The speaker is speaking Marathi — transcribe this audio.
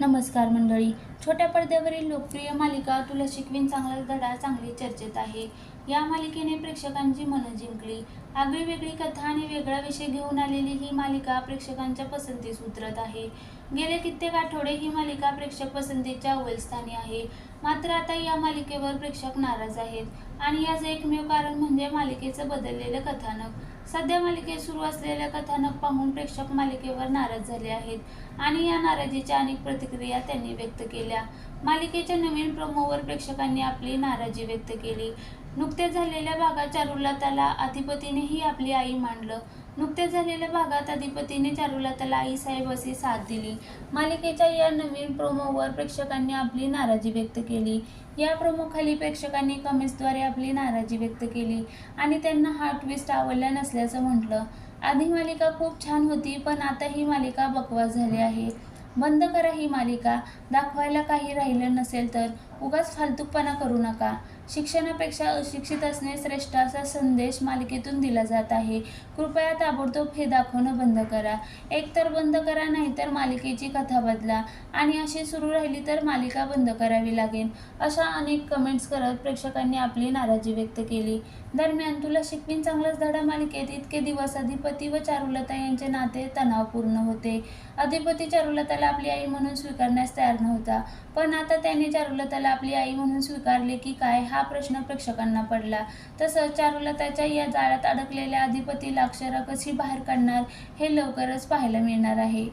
नमस्कार मंडळी. छोट्या पडद्यावरील लोकप्रिय मालिका तुला शिकवीन चांगला धडा चांगली चर्चेत आहे. या मालिकेने प्रेक्षकांची मनं जिंकली. आगळी वेगळी कथा आणि वेगळा विषय घेऊन आलेली ही मालिका प्रेक्षकांच्या पसंतीस उतरत आहे. गेले कित्येक आठवडे ही मालिका प्रेक्षक पसंतीच्या अव्वल स्थानी आहे. मात्र आता या मालिकेवर प्रेक्षक नाराज आहेत. आणि याचं एकमेव कारण म्हणजे मालिकेचं बदललेलं कथानक. सध्या मालिकेत सुरू असलेलं कथानक पाहून प्रेक्षक मालिकेवर नाराज झाले आहेत. आणि या नाराजीच्या अनेक प्रतिक्रिया त्यांनी व्यक्त केल्या. मालिकेच्या नवीन प्रोमोवर प्रेक्षकांनी आपली नाराजी व्यक्त केली. नुकत्याच झालेल्या भागात चारुलताला अधिपतीनेही आपली आई मांडलं नुकत्याच झालेल्या भागात अधिपतीने चारुलताला आई साहेब साथ दिली. मालिकेच्या या नवीन प्रोमोवर प्रेक्षकांनी आपली नाराजी व्यक्त केली. या प्रोमोखाली प्रेक्षकांनी कमेंट्सद्वारे आपली नाराजी व्यक्त केली आणि त्यांना हा ट्विस्ट आवडला नसल्याचं म्हटलं. आधी मालिका खूप छान होती पण आता ही मालिका बकवास झाली आहे. बंद करा ही मालिका. दाखवायला काही राहिलं नसेल तर उगाच फालतूपणा करू नका. शिक्षणापेक्षा अशिक्षित असणे श्रेष्ठ असा संदेश मालिकेतून दिला जात आहे. कृपया ताबडतोब हे दाखवणं बंद करा. एकतर बंद करा नाहीतर मालिकेची कथा बदला. आणि अशी सुरू राहिली तर मालिका बंद करावी लागेल अशा अनेक कमेंट्स करत प्रेक्षकांनी आपली नाराजी व्यक्त केली. दरम्यान तुला शिकवीन चांगलाच धडा मालिकेत. इतके दिवस अधिपती व चारुलता यांचे नाते तणावपूर्ण होते. अधिपती चारुलताला आपली आई म्हणून स्वीकारण्यास तयार नव्हता. पण आता त्याने चारुलताला आपली आई म्हणून स्वीकारले की काय हा हा प्रश्न प्रेक्षकांना पडला. तसंच चारुलताच्या या जाळ्यात अडकलेल्या अधिपतीला अक्षरा कशी बाहेर काढणार हे लवकरच पाहायला मिळणार आहे.